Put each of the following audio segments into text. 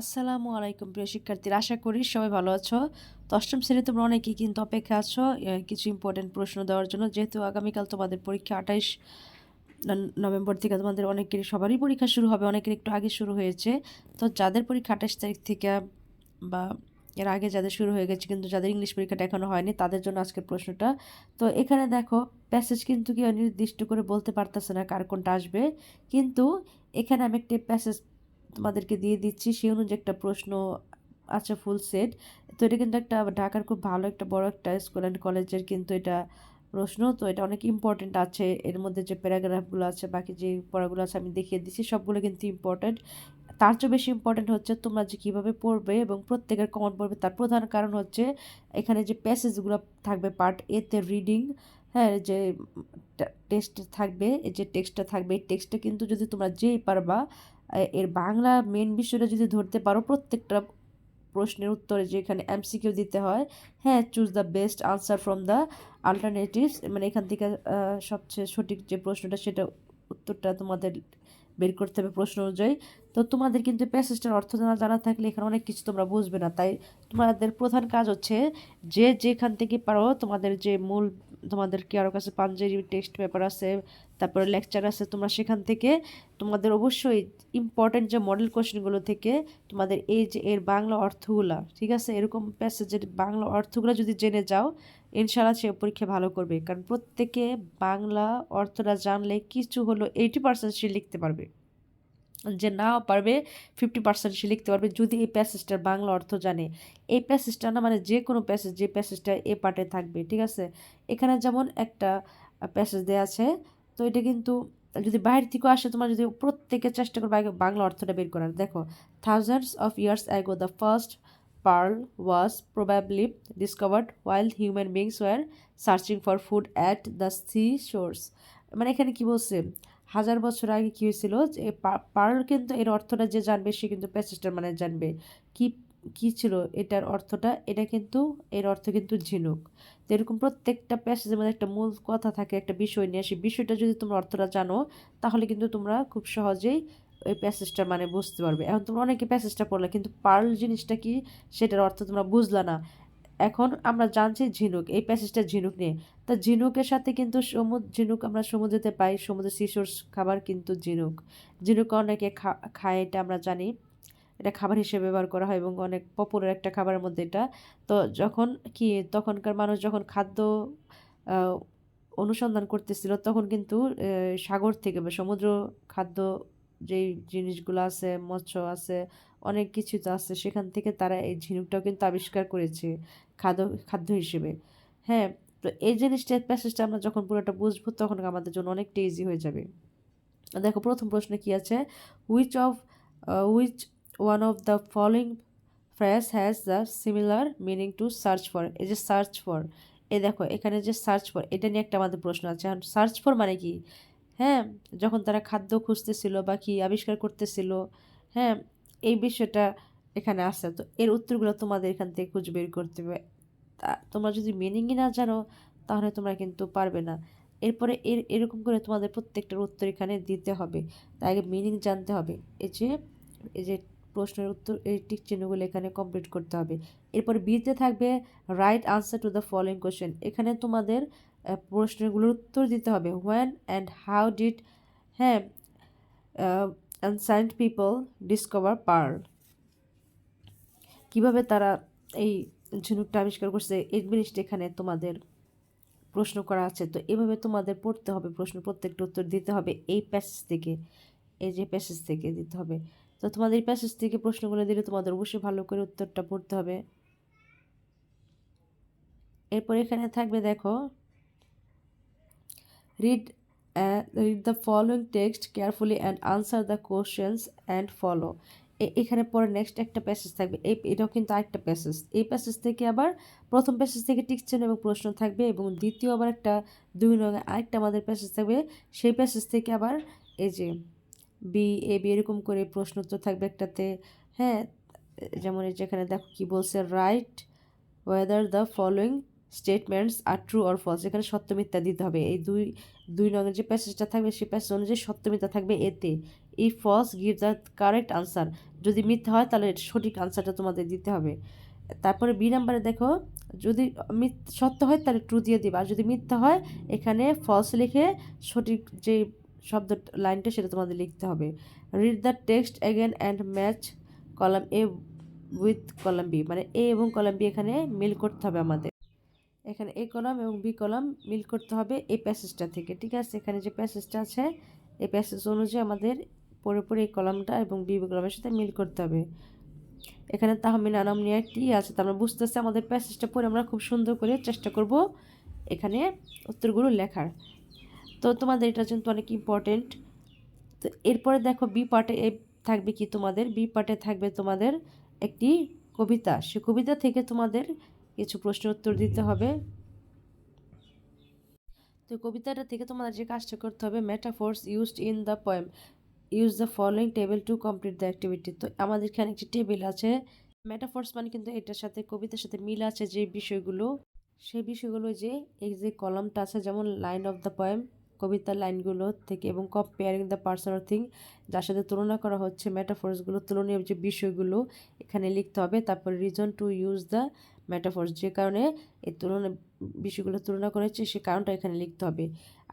আসসালামু আলাইকুম, প্রিয় শিক্ষার্থীরা। আশা করি সবাই ভালো আছো। তো অষ্টম শ্রেণি তোমরা অনেকেই কিন্তু অপেক্ষা আছো কিছু ইম্পর্টেন্ট প্রশ্ন দেওয়ার জন্য। যেহেতু আগামীকাল তোমাদের পরীক্ষা আঠাইশ নভেম্বর থেকে তোমাদের অনেকেরই সবারই পরীক্ষা শুরু হবে, অনেকের একটু আগে শুরু হয়েছে। তো যাদের পরীক্ষা আঠাশ তারিখ থেকে বা এর আগে যাদের শুরু হয়ে গেছে কিন্তু যাদের ইংলিশ পরীক্ষাটা এখনও হয়নি, তাদের জন্য আজকের প্রশ্নটা। তো এখানে দেখো প্যাসেজ কিন্তু কেউ নির্দিষ্ট করে বলতে পারতেছে না কার কোনটা আসবে। কিন্তু এখানে আমি একটি প্যাসেজ তোমাদেরকে দিয়ে দিচ্ছি। সেই অনুযায়ী একটা প্রশ্ন আছে ফুল সেট তো এটা কিন্তু একটা ঢাকার খুব ভালো একটা বড় একটা স্কুল অ্যান্ড কলেজের কিন্তু এটা প্রশ্ন। তো এটা অনেক ইম্পর্টেন্ট আছে। এর মধ্যে যে প্যারাগ্রাফগুলো আছে, বাকি যে পড়াগুলো আছে আমি দেখিয়ে দিচ্ছি। সবগুলো কিন্তু ইম্পর্টেন্ট তার চেয়ে বেশি ইম্পর্টেন্ট হচ্ছে তোমরা যে কীভাবে পড়বে এবং প্রত্যেকের কমন পড়বে। তার প্রধান কারণ হচ্ছে এখানে যে প্যাসেজগুলো থাকবে পার্ট এতে রিডিং হ্যাঁ যে টেক্সট থাকবে যে টেক্সটটা থাকবে, এই টেক্সটটা কিন্তু যদি তোমরা যেই পারবা এর বাংলা মেন বিষয়টা যদি ধরতে পারো, প্রত্যেকটা প্রশ্নের উত্তরে যে এখানে এমসিকিউ দিতে হয় হ্যাঁ choose the best answer from the alternatives মানে এখান থেকে সবচেয়ে সঠিক যে প্রশ্নটা, সেটা উত্তরটা তোমাদের বের করতে হবে প্রশ্ন অনুযায়ী। তো তোমাদের কিন্তু প্যাসেজটার অর্থ জানা জানা থাকলে এখানে অনেক কিছু তোমরা বুঝবে না। তাই তোমাদের প্রধান কাজ হচ্ছে, যে যেখান থেকে পারো, তোমাদের যে মূল, তোমাদের কি আরও কাছে পাঞ্জাবি টেক্সট পেপার আছে তারপরে লেকচার আছে, তোমরা সেখান থেকে তোমাদের অবশ্যই ইম্পর্টেন্ট যে মডেল কোশ্চেনগুলো থেকে তোমাদের এই যে এর বাংলা অর্থগুলা, ঠিক আছে? এরকম প্যাসেজের বাংলা অর্থগুলো যদি জেনে যাও, ইনশাআল্লাহ সে পরীক্ষা ভালো করবে। কারণ প্রত্যেকে বাংলা অর্থটা জানলে কিছু হলো এইটি পার্সেন্ট সে লিখতে পারবে। যে নাও পারবে ফিফটি পার্সেন্ট সে লিখতে পারবে যদি এই প্যাসেজটার বাংলা অর্থ জানে। এই প্যাসেজটা না মানে যে কোনো প্যাসেজ যে প্যাসেজটা এ পার্টে থাকবে, ঠিক আছে? এখানে যেমন একটা প্যাসেজ দেওয়া আছে তো এটা কিন্তু যদি বাইরে থেকেও আসে, তোমার যদি প্রত্যেকে চেষ্টা করবে বাংলা অর্থটা বের করার। দেখো thousands of years ago the first pearl was probably discovered while human beings were searching for food at the sea shores মানে এখানে কী বলছে? হাজার বছর আগে কী হয়েছিল? যে পার্ল কিন্তু এর অর্থটা যে জানবে, সে কিন্তু প্যাসেজটার মানে জানবে। কি কি ছিল? এটার অর্থটা, এটা কিন্তু, এর অর্থ কিন্তু ঝিনুক। তো এরকম প্রত্যেকটা প্যাসেজের মধ্যে একটা মূল কথা থাকে, একটা বিষয় নিয়ে। সেই বিষয়টা যদি তোমরা অর্থটা জানো, তাহলে কিন্তু তোমরা খুব সহজেই ওই প্যাসেজটা মানে বুঝতে পারবে। এখন তোমরা অনেকে প্যাসেজটা পড়লে, কিন্তু পার্ল জিনিসটা কি? সেটার অর্থ তোমরা বুঝলা না। এখন আমরা জানছি ঝিনুক, এই প্যাসেজটা ঝিনুক নিয়ে। তা ঝিনুকের সাথে কিন্তু সমুদ্র ঝিনুক আমরা সমুদ্রেতে পাই, সমুদ্রের শিশুর খাবার কিন্তু ঝিনুক। ঝিনুক অনেকে খা, খায়, এটা আমরা জানি। এটা খাবার হিসেবে ব্যবহার করা হয় এবং অনেক পপুলার একটা খাবারের মধ্যে এটা। তো যখন কি তখনকার মানুষ যখন খাদ্য অনুসন্ধান করতেছিল তখন কিন্তু সাগর থেকে বা সমুদ্র খাদ্য যেই জিনিসগুলো আছে, মৎস্য আছে, অনেক কিছু তো আছে, সেখান থেকে তারা এই ঝিনুকটাও কিন্তু আবিষ্কার করেছে খাদ্য খাদ্য হিসেবে। হ্যাঁ তো এই জিনিসটা প্যাসেজটা আমরা যখন পুরোটা বুঝব তখন আমাদের জন্য অনেকটা ইজি হয়ে যাবে। দেখো প্রথম প্রশ্নে কি আছে? Which of which one of the following phrase has the similar meaning to search for এই যে সার্চ ফর এ দেখো, এখানে যে সার্চ ফর এটা নিয়ে একটা আমাদের প্রশ্ন আছে। সার্চ ফর মানে কি? হ্যাঁ যখন তারা খাদ্য খুঁজতেছিল বা কি আবিষ্কার করতেছিল হ্যাঁ এই বিষয়টা এখানে আসে তো এর উত্তরগুলো তোমাদের এখান থেকে খুঁজে বের করতে হবে। তা তোমরা যদি মিনিংই না জানো, তাহলে তোমরা কিন্তু পারবে না। এরপরে এর, এরকম করে তোমাদের প্রত্যেকটার উত্তর এখানে দিতে হবে। তাই আগে মিনিং জানতে হবে। এই যে এই যে প্রশ্নের উত্তর এই টিক চিহ্নগুলো এখানে কমপ্লিট করতে হবে। এরপরে বিতে থাকবে right answer to the following question এখানে তোমাদের প্রশ্নগুলোর উত্তর দিতে হবে। হোয়েন অ্যান্ড হাউ ডিড হ্যাঁ অ্যানসাইন্ট পিপল ডিসকভার পার্ল কীভাবে তারা এই ঝিনুকটা আবিষ্কার করছে? এই জিনিসটা এখানে তোমাদের প্রশ্ন করা আছে। তো এভাবে তোমাদের পড়তে হবে। প্রশ্ন প্রত্যেকটা উত্তর দিতে হবে এই প্যাসেজ থেকে। এই যে প্যাসেজ থেকে দিতে হবে। তো তোমাদের প্যাসেজ থেকে প্রশ্নগুলো দিলে তোমাদের অবশ্যই ভালো করে উত্তরটা পড়তে হবে। এরপর এখানে থাকবে দেখো read read the following text carefully and answer the questions and follow এখানে পরে নেক্সট একটা প্যাসেজ থাকবে। এই, এটাও কিন্তু আরেকটা প্যাসেজ এই প্যাসেজ থেকে আবার প্রথম প্যাসেজ থেকে টিকছেন এবং প্রশ্ন থাকবে এবং দ্বিতীয় আবার একটা দুই নয় আরেকটা আমাদের প্যাসেজ থাকবে। সেই প্যাসেজ থেকে আবার এই যে বি, এ, বি এরকম করে প্রশ্ন উত্তর থাকবে একটাতে। হ্যাঁ যেমন যেখানে দেখো কি বলছে right whether the following statements are true or false এখানে সত্য, মিথ্যা দিতে হবে। এই দুই দুই রঙের যে প্যাসেজটা থাকবে, সেই প্যাসেজ অনুযায়ী সত্য, মিথ্যা থাকবে এতে। এই false give the correct answer যদি মিথ্যা হয়, তাহলে সঠিক আনসারটা তোমাদের দিতে হবে। তারপরে বি নাম্বারে দেখো, যদি সত্য হয়, তাহলে ট্রু দিয়ে দিবা। আর যদি মিথ্যা হয়, এখানে ফলস লিখে সঠিক যে শব্দ লাইনটা সেটা তোমাদের লিখতে হবে। Read the text again and match column A with column B মানে এ এবং কলাম বি এখানে মিল করতে হবে আমাদের। এখানে এ কলাম এবং বি কলাম মিল করতে হবে এই প্যাসেজটা থেকে, ঠিক আছে? এখানে যে প্যাসেজটা আছে, এই প্যাসেজ অনুযায়ী আমাদের পরে পরে এই কলামটা এবং বি কলামের সাথে মিল করতে হবে। এখানে তাহমিনা নাম নিয়ে একটি আছে তো আমরা বুঝতেছি আমাদের প্যাসেজটা পরে আমরা খুব সুন্দর করে চেষ্টা করব এখানে উত্তরগুলো লেখার। তো তোমাদের এটা কিন্তু অনেক ইম্পর্টেন্ট তো এরপরে দেখো বি পার্টে থাকবে কি তোমাদের? বি পার্টে থাকবে তোমাদের একটি কবিতা। সে কবিতা থেকে তোমাদের কিছু প্রশ্ন উত্তর দিতে হবে। তো কবিতাটা থেকে তোমাদের যে কাজটা করতে হবে metaphors used in the poem use the following table to complete the activity তো আমাদের এখানে একটি টেবিল আছে। মেটাফোর্স মানে কিন্তু এটার সাথে, কবিতার সাথে মিল আছে যে বিষয়গুলো। সেই বিষয়গুলো যে এই যে কলমটা আছে, যেমন লাইন অফ দ্য পয়েম কবিতার লাইনগুলো থেকে এবং কম্পেয়ারিং দ্য পার্সোনাল থিং যার সাথে তুলনা করা হচ্ছে মেটাফোর্সগুলো তুলনীয় যে বিষয়গুলো এখানে লিখতে হবে, তারপর reason to use the metaphors যে কারণে এই তুলনা, বিষয়গুলো তুলনা করেছে সে কারণটা এখানে লিখতে হবে।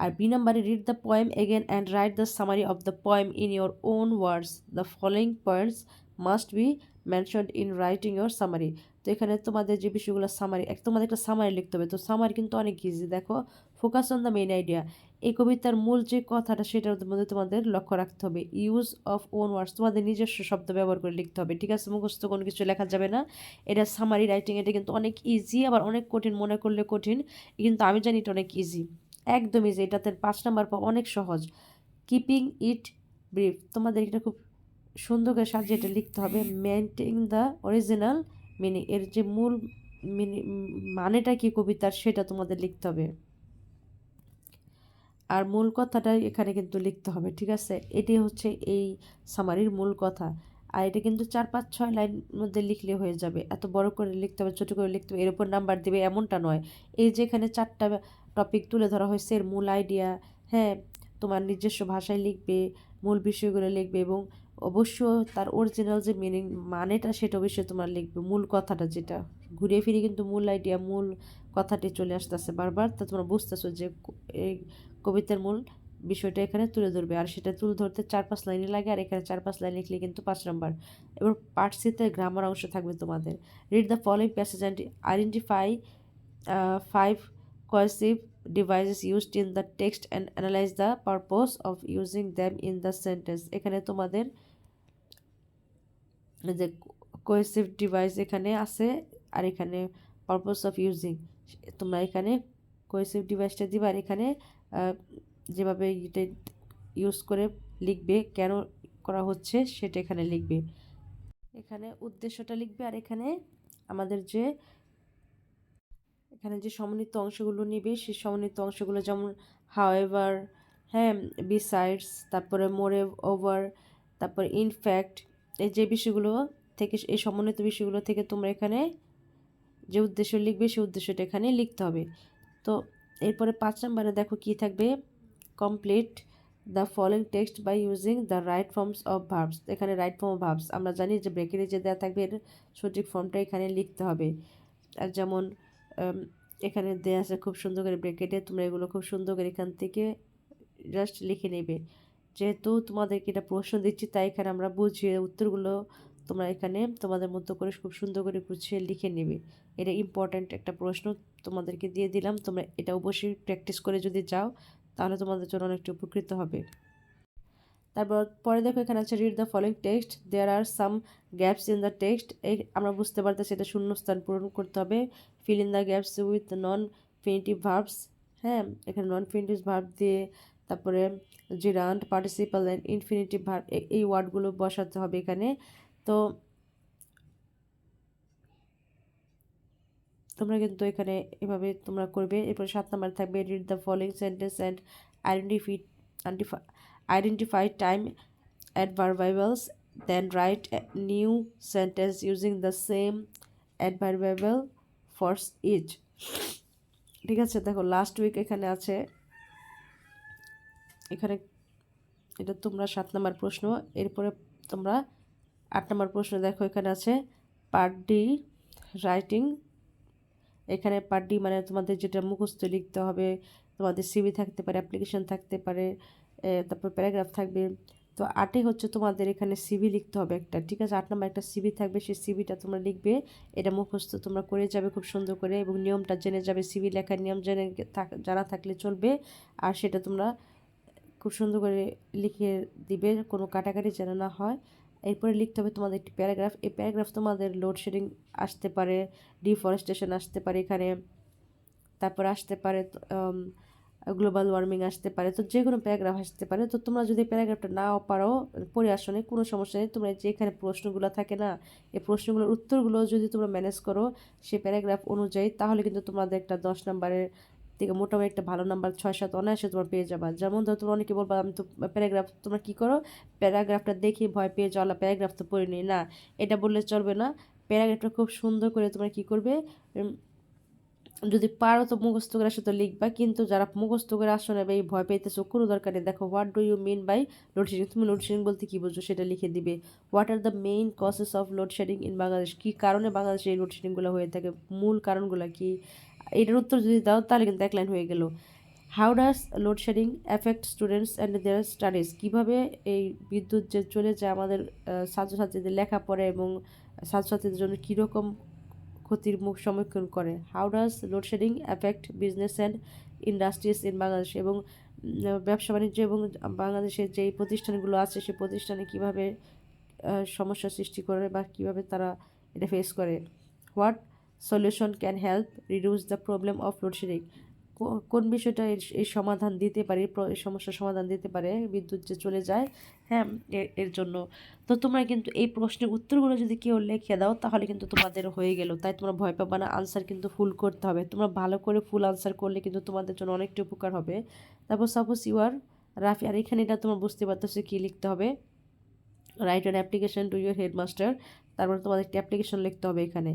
আর বি নাম্বারে read the poem again and write the summary of the poem in your own words the following points must be mentioned in writing your summary তো এখানে তোমাদের যে বিষয়গুলো সামারি এক, তোমাদের একটা সামারি লিখতে হবে। তো সামারি কিন্তু অনেক ইজি দেখো focus on the main idea. এই কবিতার মূল যে কথাটা, সেটার মধ্যে তোমাদের লক্ষ্য রাখতে হবে। ইউজ অফ ওন ওয়ার্ডস, তোমাদের নিজস্ব শব্দ ব্যবহার করে লিখতে হবে। ঠিক আছে, মুখস্থ কোনো কিছু লেখা যাবে না। এটা সামারি রাইটিং এটা কিন্তু অনেক ইজি আবার অনেক কঠিন, মনে করলে কঠিন। কিন্তু আমি জানি এটা অনেক ইজি একদম ইজি এটাতে পাঁচ নাম্বার পর অনেক সহজ। কিপিং ইট ব্রিফ তোমাদের এটা খুব সুন্দর করে সাজিয়ে এটা লিখতে হবে। মেনটেন দ্য অরিজিনাল মিনিং এর যে মূল মিনি মানেটা কি কবিতার, সেটা তোমাদের লিখতে হবে। আর মূল কথাটাই এখানে কিন্তু লিখতে হবে, ঠিক আছে? এটি হচ্ছে এই সামারির মূল কথা। আর এটা কিন্তু চার, পাঁচ, ছয় লাইন মধ্যে লিখলে হয়ে যাবে। এত বড় করে লিখতে হবে, ছোটো করে লিখতে হবে, এর উপর নাম্বার দেবে এমনটা নয়। এই যে এখানে চারটা টপিক তুলে ধরা হয়েছে, এর মূল আইডিয়া হ্যাঁ তোমার নিজস্ব ভাষায় লিখবে, মূল বিষয়গুলো লিখবে এবং অবশ্য তার অরিজিনাল যে মিনিং মানেটা সেটা অবশ্যই তোমার লিখবে। মূল কথাটা যেটা। ঘুরিয়ে ফিরে কিন্তু মূল আইডিয়া মূল কথাটি চলে আসতেছে বারবার। তা তোমরা বুঝতেছো যে কবিতার মূল বিষয়টা এখানে তুলে ধরবে। আর সেটা তুলে ধরতে চার পাঁচ লাইনে লাগে, আর এখানে চার পাঁচ লাইন লিখলে কিন্তু পাঁচ নম্বর। এবার পার্ট সিতে গ্রামার অংশ থাকবে তোমাদের। Read the following passage and identify five cohesive devices used in the text and analyse the purpose of using them in the sentence এখানে তোমাদের যে কোয়েসিভ ডিভাইস এখানে আছে, আর এখানে পারপোজ অফ ইউজিং তোমরা এখানে কোয়েসিভ ডিভাইসটা দিবা, আর এখানে যেভাবে এটা ইউজ করে লিখবে, কেন করা হচ্ছে সেটা এখানে লিখবে। এখানে উদ্দেশ্যটা লিখবে আর এখানে আমাদের যে, এখানে যে সমন্বিত অংশগুলো নিবে, সেই সমন্বিত অংশগুলো যেমন হাওয়েভার হ্যাঁ বিসাইডস তারপরে মোরে ওভার তারপর ইনফ্যাক্ট এই যে বিষয়গুলো থেকে, এই সমন্বিত বিষয়গুলো থেকে তোমরা এখানে যে উদ্দেশ্য লিখবে, সেই উদ্দেশ্যটা এখানে লিখতে হবে। তো এরপরে পাঁচ নম্বরে দেখো কি থাকবে? Complete the following text by using the right forms of verbs এখানে রাইট ফর্ম অফ ভার্বস আমরা জানি যে ব্রেকেটে যে দেওয়া থাকবে, এর সঠিক ফর্মটা এখানে লিখতে হবে। আর যেমন এখানে দেওয়া আছে খুব সুন্দর করে ব্রেকেটে তোমরা এগুলো খুব সুন্দর করে এখান থেকে জাস্ট লিখে নেবে। যেহেতু তোমাদেরকে এটা প্রশ্ন দিচ্ছি, তাই এখানে আমরা বুঝিয়ে উত্তরগুলো তোমরা এখানে তোমাদের মতো করে খুব সুন্দর করে গুছিয়ে লিখে নেবে। এটা ইম্পর্ট্যান্ট একটা প্রশ্ন তোমাদেরকে দিয়ে দিলাম। তোমরা এটা অবশ্যই প্র্যাকটিস করে যদি যাও, তাহলে তোমাদের জন্য অনেকটা উপকৃত হবে। তারপর, পরে দেখো এখানে আছে read the following text there are some gaps in the text এই আমরা বুঝতে পারতেছি এটা শূন্যস্থান পূরণ করতে হবে। Fill in the gaps with non finitive verbs হ্যাঁ এখানে নন ফিনিটিভ ভার্ব দিয়ে তারপরে gerund participle and infinitive verb এই ওয়ার্ডগুলো বসাতে হবে এখানে। তো তোমরা কিন্তু এখানে এভাবে তোমরা করবে। এরপর সাত নাম্বার থাকবে read the following sentence and identify identify time adverbials then write new new using the same adverbial for each. ঠিক আছে, দেখো লাস্ট উইক এখানে আছে, এখানে এটা তোমরা সাত নম্বর প্রশ্ন, এরপরে তোমরা আট নম্বর প্রশ্ন দেখো, এখানে আছে পার্ট ডি রাইটিং এখানে পার্ট মানে তোমাদের যেটা মুখস্থ লিখতে হবে, তোমাদের সিভি থাকতে পারে অ্যাপ্লিকেশন থাকতে পারে তারপর প্যারাগ্রাফ থাকবে। তো আটে হচ্ছে তোমাদের এখানে সিভি লিখতে হবে একটা, ঠিক আছে? আট নম্বর একটা সিভি থাকবে, সেই সিভিটা তোমরা লিখবে, এটা মুখস্থ তোমরা করে যাবে খুব সুন্দর করে এবং নিয়মটা জেনে যাবে সিভি লেখার নিয়ম জেনে জানা থাকলে চলবে আর সেটা তোমরা খুব সুন্দর করে লিখে দিবে, কোনো কাটাকাটি যেন না হয়। এরপরে লিখতে হবে তোমাদের একটি প্যারাগ্রাফ। এই প্যারাগ্রাফ তোমাদের লোডশেডিং আসতে পারে ডিফরেস্টেশন আসতে পারে এখানে, তারপর আসতে পারে গ্লোবাল ওয়ার্মিং আসতে পারে। তো যে কোনো প্যারাগ্রাফ আসতে পারে। তো তোমরা যদি প্যারাগ্রাফটা নাও পারো, পড়ে আসো কোনো সমস্যা নেই। তোমরা যেখানে প্রশ্নগুলো থাকে না, এই প্রশ্নগুলোর উত্তরগুলো যদি তোমরা ম্যানেজ করো, সেই প্যারাগ্রাফ অনুযায়ী, তাহলে কিন্তু তোমাদের একটা দশ নম্বরের থেকে মোটামুটি একটা ভালো নাম্বার ছয় সাত অনায়াসে তোমার পেয়ে যাবা। যেমন ধরো তোমরা অনেকে বলবা, আমি তো প্যারাগ্রাফ তোমরা কী করো? প্যারাগ্রাফটা দেখে ভয় পেয়ে যাওয়া প্যারাগ্রাফ তো পড়ে নিই। না, এটা বললে চলবে না। প্যারাগ্রাফটা খুব সুন্দর করে তোমরা কী করবে? যদি পারো তো মুখস্থ করে আসো তো লিখবা। কিন্তু যারা মুখস্থ করে আসো না এই ভয় পেতেছো কোনো দরকার নেই। দেখো what do you mean by load shedding তুমি লোডশেডিং বলতে কী বুঝছ? সেটা লিখে দিবে। What are the main causes of load shedding in Bangladesh কী কারণে বাংলাদেশে এই লোডশেডিংগুলো হয়ে থাকে? মূল কারণগুলো কি? এটার উত্তর যদি দাও, তাহলে কিন্তু এক লাইন হয়ে গেল। How does load shedding affect students and their studies কীভাবে এই বিদ্যুৎ যে চলে যায় আমাদের ছাত্রছাত্রীদের লেখাপড়া এবং ছাত্রছাত্রীদের জন্য কীরকম ক্ষতির মুখ সম্মুখীন করে? How does load shedding affect business and industries in Bangladesh এবং ব্যবসা বাণিজ্য এবং বাংলাদেশের যেই প্রতিষ্ঠানগুলো আছে সেই প্রতিষ্ঠানে কীভাবে সমস্যা সৃষ্টি করে বা কীভাবে তারা এটা ফেস করে? What solution can help reduce the problem of load shedding. কোন বিষয়টা এই সমাধান দিতে পারে এই সমস্যার সমাধান দিতে পারে, বিদ্যুৎ যে চলে যায় হ্যাঁ এর জন্য। তো তোমরা কিন্তু এই প্রশ্নের উত্তরগুলো যদি কেউ লিখে দাও, তাহলে কিন্তু তোমাদের হয়ে গেল। তাই তোমরা ভয় পাবে না আনসার কিন্তু ফুল করতে হবে। তোমরা ভালো করে ফুল আনসার করলে কিন্তু তোমাদের জন্য অনেকটা উপকার হবে। তারপর সাপোজ ইউ আর রাফি আর এখানে এটা তোমরা বুঝতে পারতেছো কী লিখতে হবে। Write an application to your headmaster তারপর তোমাদের একটি অ্যাপ্লিকেশন লিখতে হবে এখানে।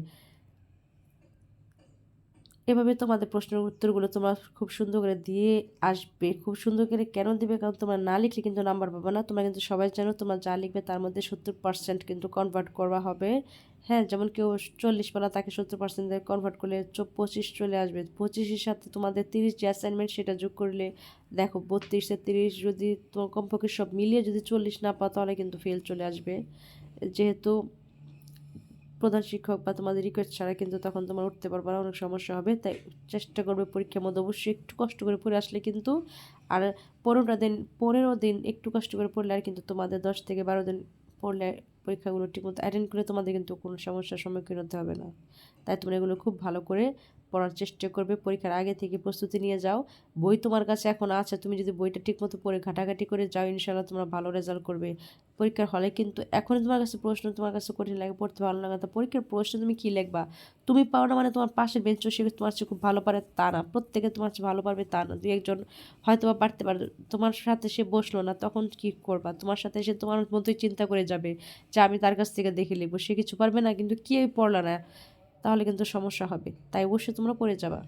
এভাবে তোমাদের প্রশ্নের উত্তরগুলো তোমরা খুব সুন্দর করে দিয়ে আসবে। খুব সুন্দর করে কেন দিবে? কারণ তোমরা না লিখলে কিন্তু নাম্বার পাবে না। তোমরা কিন্তু সবাই জানো তোমরা যা লিখবে তার মধ্যে সত্তর পার্সেন্ট কিন্তু কনভার্ট করা হবে। হ্যাঁ যেমন কেউ চল্লিশ পালা তাকে সত্তর পার্সেন্ট কনভার্ট করলে পঁচিশ চলে আসবে। পঁচিশের সাথে তোমাদের তিরিশ যে অ্যাসাইনমেন্ট সেটা যোগ করলে, দেখো বত্রিশে তিরিশ যদি তোমার কমপক্ষে সব মিলিয়ে যদি চল্লিশ না পাও তাহলে কিন্তু ফেল চলে আসবে। যেহেতু প্রধান শিক্ষক বা তোমাদের রিকোয়েস্ট ছাড়া কিন্তু তখন তোমার উঠতে পারবে না, অনেক সমস্যা হবে। তাই চেষ্টা করবে পরীক্ষার মধ্যে অবশ্যই একটু কষ্ট করে পড়ে আসলে কিন্তু আর পনেরোটা দিন, পনেরো দিন একটু কষ্ট করে পড়লে আর কিন্তু তোমাদের দশ থেকে বারো দিন পড়লে পরীক্ষাগুলো ঠিকমতো অ্যাটেন্ড করে তোমাদের কিন্তু কোনো সমস্যার সম্মুখীন হতে হবে না। তাই তোমরা এগুলো খুব ভালো করে পড়ার চেষ্টা করবে, পরীক্ষার আগে থেকে প্রস্তুতি নিয়ে যাও। বই তোমার কাছে এখন আছে, তুমি যদি বইটা ঠিকমতো পড়ে ঘাটাঘাটি করে যাও ইনশাল্লাহ তোমরা ভালো রেজাল্ট করবে। পরীক্ষার হলে কিন্তু এখন তোমার কাছে প্রশ্ন, তোমার কাছে কঠিন লাগে, পড়তে ভালো লাগে তো পরীক্ষার প্রশ্ন তুমি কী লিখবা? তুমি পাও না মানে তোমার পাশের বেঞ্চ সে তোমার চেয়ে খুব ভালো পারে, তা না। প্রত্যেকে তোমার চেয়ে ভালো পারবে, তা না। দুই একজন হয়তো বা পারতে পারে, তোমার সাথে সে বসল না, তখন কি করবা? তোমার সাথে সে তোমার মতোই চিন্তা করে যাবে, যে আমি তার কাছ থেকে দেখে লিখব সে কিছু পারবে না, কিন্তু কি পড়ল না। তাহলে কিন্তু সমস্যা হবে। তাই অবশ্যই তোমরা পড়ে যাবা।